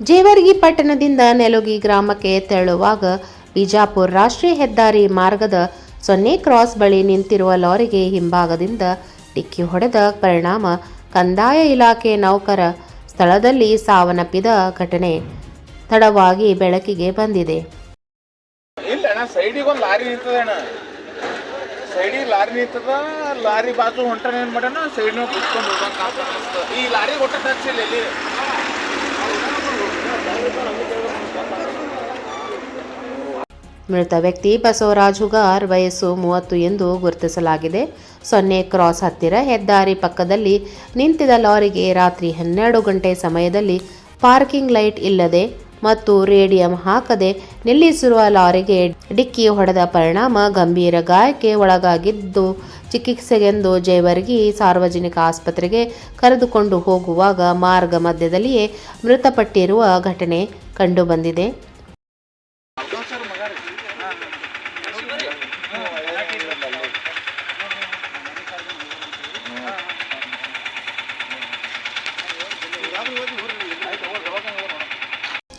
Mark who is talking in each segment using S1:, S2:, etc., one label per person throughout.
S1: ಜೇವರ್ಗಿ ಪಟ್ಟಣದಿಂದ ನೆಲುಗಿ ಗ್ರಾಮಕ್ಕೆ ತೆರಳುವಾಗ ಬಿಜಾಪುರ ರಾಷ್ಟ್ರೀಯ ಹೆದ್ದಾರಿ ಮಾರ್ಗದ ಸೊನ್ನೆ ಕ್ರಾಸ್ ಬಳಿ ನಿಂತಿರುವ ಲಾರಿಗೆ ಹಿಂಭಾಗದಿಂದ ಡಿಕ್ಕಿ ಹೊಡೆದ ಪರಿಣಾಮ ಕಂದಾಯ ಇಲಾಖೆ ನೌಕರ ಸ್ಥಳದಲ್ಲಿ ಸಾವನ್ನಪ್ಪಿದ ಘಟನೆ ತಡವಾಗಿ ಬೆಳಕಿಗೆ ಬಂದಿದೆ.
S2: ಲಾರಿ ನಿಂತದ, ಲಾರಿ ಬಾಜು ಹೊಂಟನ ಈ ಲಾರಿ ಒಟ್ಟ ಹಚ್ಚಿಲ್ಲ ಇಲ್ಲಿ.
S1: ಮೃತ ವ್ಯಕ್ತಿ ಬಸವರಾಜ್ ಹುಗಾರ್ ವಯಸ್ಸು ಮೂವತ್ತು ಎಂದು ಗುರುತಿಸಲಾಗಿದೆ. ಸೊನ್ನೆ ಕ್ರಾಸ್ ಹತ್ತಿರ ಹೆದ್ದಾರಿ ಪಕ್ಕದಲ್ಲಿ ನಿಂತಿದ್ದ ಲಾರಿಗೆ ರಾತ್ರಿ ಹನ್ನೆರಡು ಗಂಟೆ ಸಮಯದಲ್ಲಿ ಪಾರ್ಕಿಂಗ್ ಲೈಟ್ ಇಲ್ಲದೆ ಮತ್ತು ರೇಡಿಯಂ ಹಾಕದೆ ನಿಲ್ಲಿಸಿರುವ ಲಾರಿಗೆ ಡಿಕ್ಕಿ ಹೊಡೆದ ಪರಿಣಾಮ ಗಂಭೀರ ಗಾಯಕ್ಕೆ ಒಳಗಾಗಿದ್ದು ಚಿಕಿತ್ಸೆಗೆಂದು ಜಯವರ್ಗಿ ಸಾರ್ವಜನಿಕ ಆಸ್ಪತ್ರೆಗೆ ಕರೆದುಕೊಂಡು ಹೋಗುವಾಗ ಮಾರ್ಗ ಮಧ್ಯದಲ್ಲಿಯೇ ಮೃತಪಟ್ಟಿರುವ ಘಟನೆ ಕಂಡುಬಂದಿದೆ.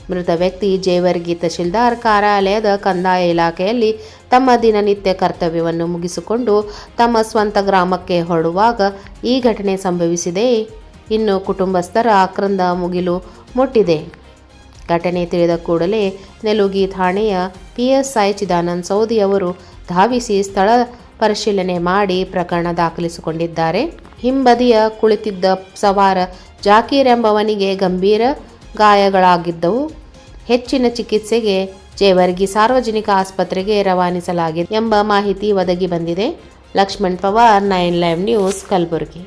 S1: ಮೃತ ವ್ಯಕ್ತಿ ಜೇವರ್ಗಿ ತಹಶೀಲ್ದಾರ್ ಕಾರ್ಯಾಲಯದ ಕಂದಾಯ ಇಲಾಖೆಯಲ್ಲಿ ತಮ್ಮ ದಿನನಿತ್ಯ ಕರ್ತವ್ಯವನ್ನು ಮುಗಿಸಿಕೊಂಡು ತಮ್ಮ ಸ್ವಂತ ಗ್ರಾಮಕ್ಕೆ ಹೊರಡುವಾಗ ಈ ಘಟನೆ ಸಂಭವಿಸಿದೆ. ಇನ್ನು ಕುಟುಂಬಸ್ಥರ ಆಕ್ರಂದ ಮುಗಿಲು ಮುಟ್ಟಿದೆ. ಘಟನೆ ತಿಳಿದ ಕೂಡಲೇ ನೆಲುಗಿ ಠಾಣೆಯ ಪಿಎಸ್ಐ ಚಿದಾನಂದ್ ಸೌದಿ ಅವರು ಧಾವಿಸಿ ಸ್ಥಳ ಪರಿಶೀಲನೆ ಮಾಡಿ ಪ್ರಕರಣ ದಾಖಲಿಸಿಕೊಂಡಿದ್ದಾರೆ. ಹಿಂಬದಿಯ ಕುಳಿತಿದ್ದ ಸವಾರ ಜಾಕೀರ್ ಎಂಬವನಿಗೆ ಗಂಭೀರ ಗಾಯಗಳಾಗಿದ್ದವು. ಹೆಚ್ಚಿನ ಚಿಕಿತ್ಸೆಗೆ ಜೇವರ್ಗಿ ಸಾರ್ವಜನಿಕ ಆಸ್ಪತ್ರೆಗೆ ರವಾನಿಸಲಾಗಿದೆ ಎಂಬ ಮಾಹಿತಿ ಒದಗಿ ಬಂದಿದೆ. Laxman Pawar, nine live news, Kalaburagi.